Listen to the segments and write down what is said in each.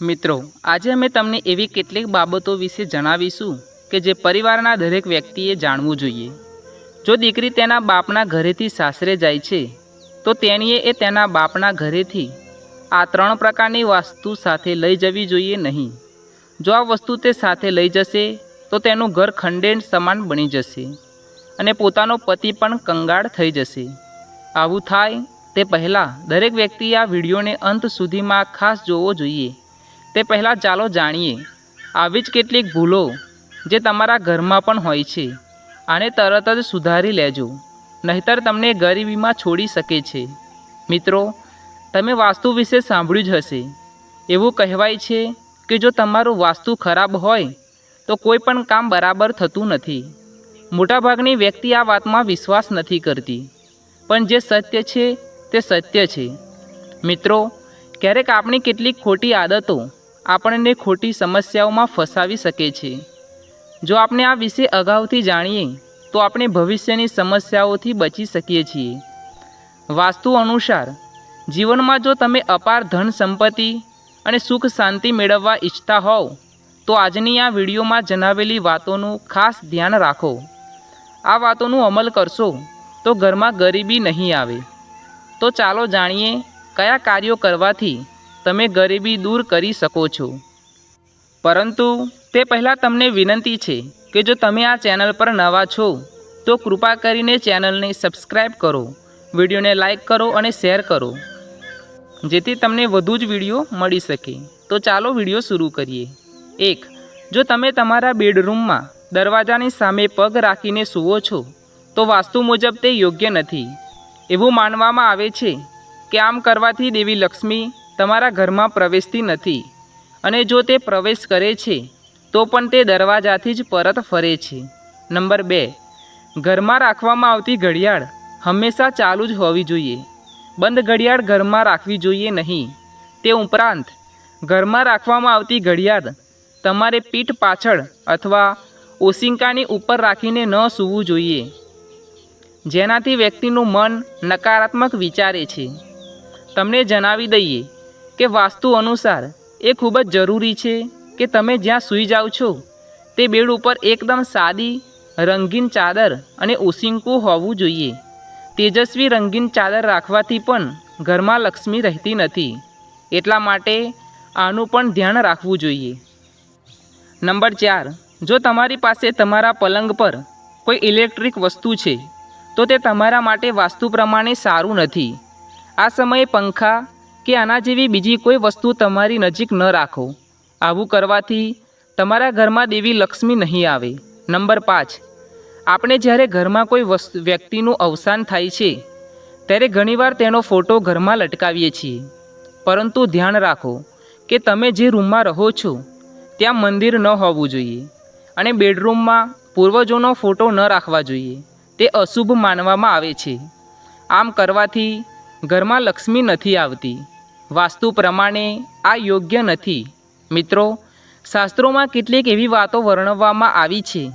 મિત્રો, આજે અમે તમને એવી કેટલીક બાબતો વિશે જણાવીશું કે જે પરિવારના દરેક વ્યક્તિએ જાણવું જોઈએ. જો દીકરી તેના બાપના ઘરેથી સાસરે જાય છે, તો તેણીએ એ તેના બાપના ઘરેથી આ ત્રણ પ્રકારની વસ્તુ સાથે લઈ જવી જોઈએ નહીં. જો આ વસ્તુ તે સાથે લઈ જશે, તો તેનું ઘર ખંડેર સમાન બની જશે અને પોતાનો પતિ પણ કંગાળ થઈ જશે. આવું થાય તે પહેલાં દરેક વ્યક્તિએ આ વિડીયોને અંત સુધીમાં ખાસ જોવો જોઈએ. તે પહેલાં ચાલો જાણીએ, આવી જ કેટલીક ભૂલો જે તમારા ઘરમાં પણ હોય છે, આને તરત જ સુધારી લેજો, નહીતર તમને ગરીબીમાં છોડી શકે છે. મિત્રો, તમે વાસ્તુ વિશે સાંભળ્યું જ હશે. એવું કહેવાય છે કે જો તમારું વાસ્તુ ખરાબ હોય, તો કોઈ પણ કામ બરાબર થતું નથી. મોટાભાગની વ્યક્તિ આ વાતમાં વિશ્વાસ નથી કરતી. પણ જે સત્ય છે, તે સત્ય છે. મિત્રો, ક્યારેક આપણી કેટલીક ખોટી આદતો આપણને ખોટી સમસ્યાઓમાં ફસાવી શકે છે. જો આપણે આ વિશે અગાઉથી જાણીએ, તો આપણે ભવિષ્યની સમસ્યાઓથી બચી શકીએ છીએ. વાસ્તુ અનુસાર, જીવનમાં જો તમે અપાર ધન સંપત્તિ અને સુખ શાંતિ મેળવવા ઈચ્છતા હોવ, તો આજની આ વિડીયોમાં જણાવેલી વાતોનું ખાસ ધ્યાન રાખો. આ વાતોનું અમલ કરશો, તો ઘરમાં ગરીબી નહીં આવે. તો ચાલો જાણીએ, કયા કાર્યો કરવાથી તમે ગરીબી દૂર કરી શકો છો. પરંતુ તે પહેલાં તમને વિનંતી છે કે જો તમે આ ચેનલ પર નવા છો, તો કૃપા કરીને ચેનલને સબસ્ક્રાઈબ કરો, વિડીયોને લાઈક કરો અને શેર કરો, જેથી તમને વધુ જ વીડિયો મળી શકે. તો ચાલો વીડિયો શરૂ કરીએ. એક, જો તમે તમારા બેડરૂમમાં દરવાજાની સામે પગ રાખીને સૂવો છો, તો વાસ્તુ મુજબ તે યોગ્ય નથી. એવું માનવામાં આવે છે કે આમ કરવાથી દેવી લક્ષ્મી તમારા ઘરમાં પ્રવેશતી નથી. અને જો તે પ્રવેશ કરે છે, તો પણ તે દરવાજાથી જ પરત ફરે છે. નંબર બે. ઘરમાં રાખવામાં આવતી ઘડિયાળ હંમેશા ચાલુ જ હોવી જોઈએ. બંધ ઘડિયાળ ઘરમાં રાખવી જોઈએ નહીં. તે ઉપરાંત, ઘરમાં રાખવામાં આવતી ઘડિયાળ તમારે પીઠ પાછળ અથવા ઓશિંકાની ઉપર રાખીને ન સૂવું જોઈએ. જેનાથી વ્યક્તિનું મન નકારાત્મક વિચારે છે. તમને જણાવી દઈએ કે વાસ્તુ અનુસાર એ ખૂબ જ જરૂરી છે કે તમે જ્યાં સૂઈ જાઓ છો, તે બેડ ઉપર એકદમ સાદી રંગીન ચાદર અને ઓસિંકું હોવું જોઈએ. તેજસ્વી રંગીન ચાદર રાખવાથી પણ ઘરમાં લક્ષ્મી રહેતી નથી. એટલા માટે આનું પણ ધ્યાન રાખવું જોઈએ. નંબર ચાર, જો તમારી પાસે તમારા પલંગ પર કોઈ ઇલેક્ટ્રિક વસ્તુ છે, તો તે તમારા માટે વાસ્તુ પ્રમાણે સારું નથી. આ સમયે પંખા કે આના જેવી બીજી કોઈ વસ્તુ તમારી નજીક ન રાખો. આવું કરવાથી તમારા ઘરમાં દેવી લક્ષ્મી નહીં આવે. નંબર પાંચ. આપણે જ્યારે ઘરમાં કોઈ વસ્તુ, વ્યક્તિનું અવસાન થાય છે, ત્યારે ઘણીવાર તેનો ફોટો ઘરમાં લટકાવીએ છીએ. પરંતુ ધ્યાન રાખો કે તમે જે રૂમમાં રહો છો, ત્યાં મંદિર ન હોવું જોઈએ અને બેડરૂમમાં પૂર્વજોનો ફોટો ન રાખવા જોઈએ. તે અશુભ માનવામાં આવે છે. આમ કરવાથી ઘરમાં લક્ષ્મી નથી આવતી. વાસ્તુ પ્રમાણે આ યોગ્ય નથી. મિત્રો, શાસ્ત્રોમાં કેટલીક એવી વાતો વર્ણવવામાં આવી છે,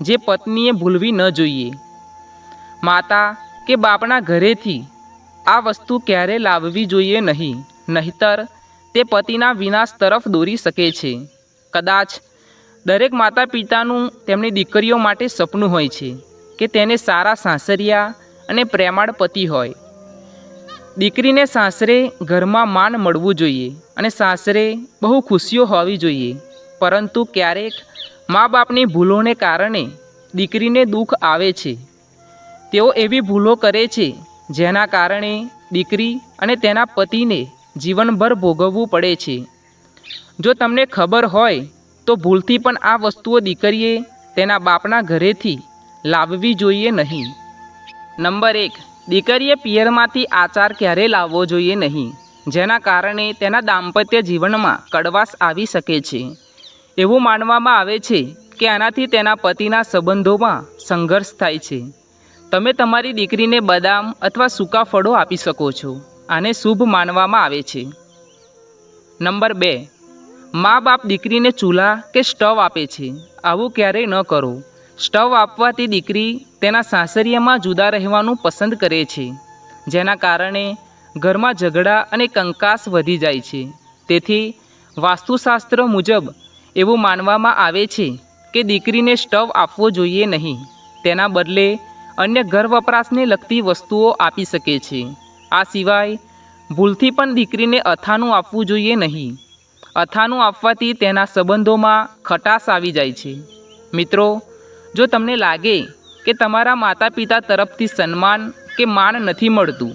જે પત્નીએ ભૂલવી ન જોઈએ. માતા કે બાપના ઘરેથી આ વસ્તુ ક્યારે લાવવી જોઈએ નહીં, નહીતર તે પતિના વિનાશ તરફ દોરી શકે છે. કદાચ દરેક માતા પિતાનું તેમની દીકરીઓ માટે સપનું હોય છે કે તેને સારા સાસરિયા અને પ્રેમાળ પતિ હોય. દીકરીને સાસરે ઘરમાં માન મળવું જોઈએ અને સાસરે બહુ ખુશીઓ હોવી જોઈએ. પરંતુ ક્યારેક મા બાપની ભૂલોને કારણે દીકરીને દુઃખ આવે છે. તેઓ એવી ભૂલો કરે છે, જેના કારણે દીકરી અને તેના પતિને જીવનભર ભોગવવું પડે છે. જો તમને ખબર હોય, તો ભૂલથી પણ આ વસ્તુઓ દીકરીએ તેના બાપના ઘરેથી લાવવી જોઈએ નહીં. નંબર એક દીકરીએ પિયરમાંથી આચાર ક્યારેય લાવવો જોઈએ નહીં, જેના કારણે તેના દાંપત્ય જીવનમાં કડવાશ આવી શકે છે. એવું માનવામાં આવે છે કે આનાથી તેના પતિના સંબંધોમાં સંઘર્ષ થાય છે. તમે તમારી દીકરીને બદામ અથવા સૂકા ફળો આપી શકો છો, આને શુભ માનવામાં આવે છે. નંબર બે, મા બાપ દીકરીને ચૂલા કે સ્ટવ આપે છે, આવું ક્યારેય ન કરો. સ્ટવ આપવાથી દીકરી તેના સાસરિયામાં જુદા રહેવાનું પસંદ કરે છે, જેના કારણે ઘરમાં ઝઘડા અને કંકાસ વધી જાય છે. તેથી વાસ્તુશાસ્ત્ર મુજબ એવું માનવામાં આવે છે કે દીકરીને સ્ટવ આપવો જોઈએ નહીં. તેના બદલે અન્ય ઘર વપરાશને લગતી વસ્તુઓ આપી શકે છે. આ સિવાય ભૂલથી પણ દીકરીને અથાણું આપવું જોઈએ નહીં. અથાણું આપવાથી તેના સંબંધોમાં ખટાશ આવી જાય છે. મિત્રો જો તમને લાગે કે તમારા માતા પિતા તરફથી સન્માન કે માન નથી મળતું,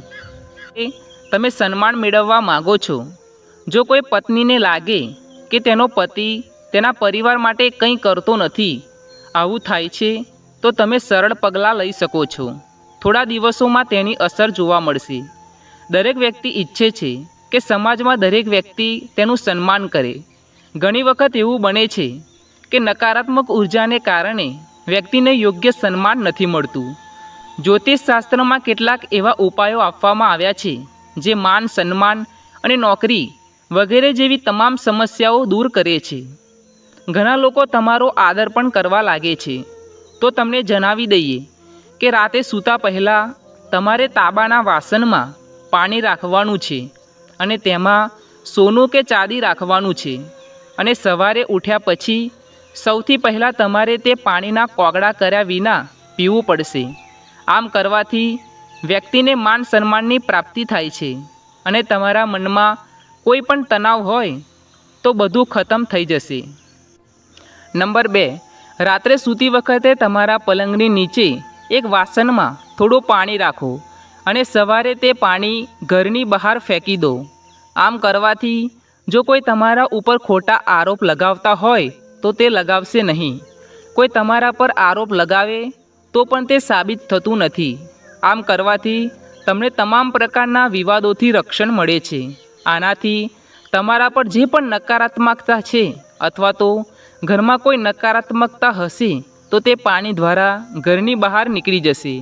એ તમે સન્માન મેળવવા માગો છો. જો કોઈ પત્નીને લાગે કે તેનો પતિ તેના પરિવાર માટે કંઈ કરતો નથી, આવું થાય છે, તો તમે સરળ પગલાં લઈ શકો છો. થોડા દિવસોમાં તેની અસર જોવા મળશે. દરેક વ્યક્તિ ઈચ્છે છે કે સમાજમાં દરેક વ્યક્તિ તેનું સન્માન કરે. ઘણી વખત એવું બને છે કે નકારાત્મક ઉર્જાને કારણે વ્યક્તિને યોગ્ય સન્માન નથી મળતું. જ્યોતિષ શાસ્ત્રમાં કેટલાક એવા ઉપાયો આપવામાં આવ્યા છે, જે માન, સન્માન અને નોકરી વગેરે જેવી તમામ સમસ્યાઓ દૂર કરે છે. ઘણા લોકો તમારો આદર પણ કરવા લાગે છે. તો તમને જણાવી દઈએ કે રાતે સૂતા પહેલાં તમારે તાંબાના વાસણમાં પાણી રાખવાનું છે અને તેમાં સોનું કે ચાંદી રાખવાનું છે અને સવારે ઉઠ્યા પછી સૌથી પહેલાં તમારે તે પાણીના કોગળા કર્યા વિના પીવું પડશે. આમ કરવાથી વ્યક્તિને માન સન્માનની પ્રાપ્તિ થાય છે અને તમારા મનમાં કોઈ પણ તણાવ હોય તો બધું ખતમ થઈ જશે. નંબર બે, રાત્રે સૂતી વખતે તમારા પલંગની નીચે એક વાસણમાં થોડું પાણી રાખો અને સવારે તે પાણી ઘરની બહાર ફેંકી દો. આમ કરવાથી જો કોઈ તમારા ઉપર ખોટા આરોપ લગાવતા હોય તો તે લગાવશે નહીં. કોઈ તમારા પર આરોપ લગાવે, તો પણ તે સાબિત થતું નથી. આમ કરવાથી તમને તમામ પ્રકારના વિવાદોથી રક્ષણ મળે છે. આનાથી તમારા પર જે પણ નકારાત્મકતા છે અથવા તો ઘરમાં કોઈ નકારાત્મકતા હશે, તો તે પાણી દ્વારા ઘરની બહાર નીકળી જશે.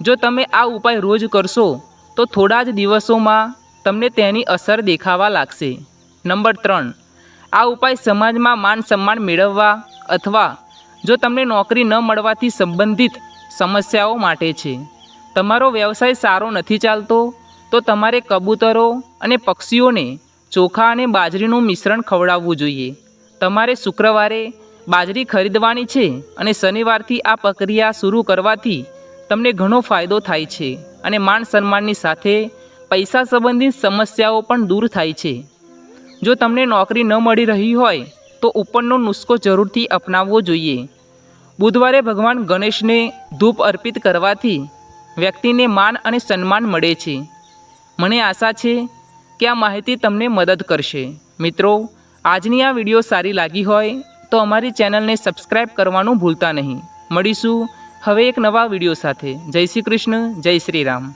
જો તમે આ ઉપાય રોજ કરશો, તો થોડા જ દિવસોમાં તમને તેની અસર દેખાવા લાગશે. નંબર ત્રણ. આ ઉપાય સમાજમાં માન સન્માન મેળવવા અથવા જો તમને નોકરી ન મળવાથી સંબંધિત સમસ્યાઓ માટે છે. તમારો વ્યવસાય સારો નથી ચાલતો, તો તમારે કબૂતરો અને પક્ષીઓને ચોખા અને બાજરીનું મિશ્રણ ખવડાવવું જોઈએ. તમારે શુક્રવારે બાજરી ખરીદવાની છે અને શનિવારથી આ પ્રક્રિયા શરૂ કરવાથી તમને ઘણો ફાયદો થાય છે અને માન સન્માનની સાથે પૈસા સંબંધિત સમસ્યાઓ પણ દૂર થાય છે. જો તમને નોકરી ન મળી રહી હોય, તો ઉપરનો નુસ્ખો જરૂરથી અપનાવવો જોઈએ. બુધવારે ભગવાન ગણેશને ધૂપ અર્પિત કરવાથી વ્યક્તિને માન અને સન્માન મળે છે. મને આશા છે કે આ માહિતી તમને મદદ કરશે. મિત્રો, આજની આ વીડિયો સારી લાગી હોય, તો અમારી ચેનલને સબસ્ક્રાઈબ કરવાનું ભૂલતા નહીં. મળીશું હવે એક નવા વીડિયો સાથે. જય શ્રી કૃષ્ણ, જય શ્રી રામ.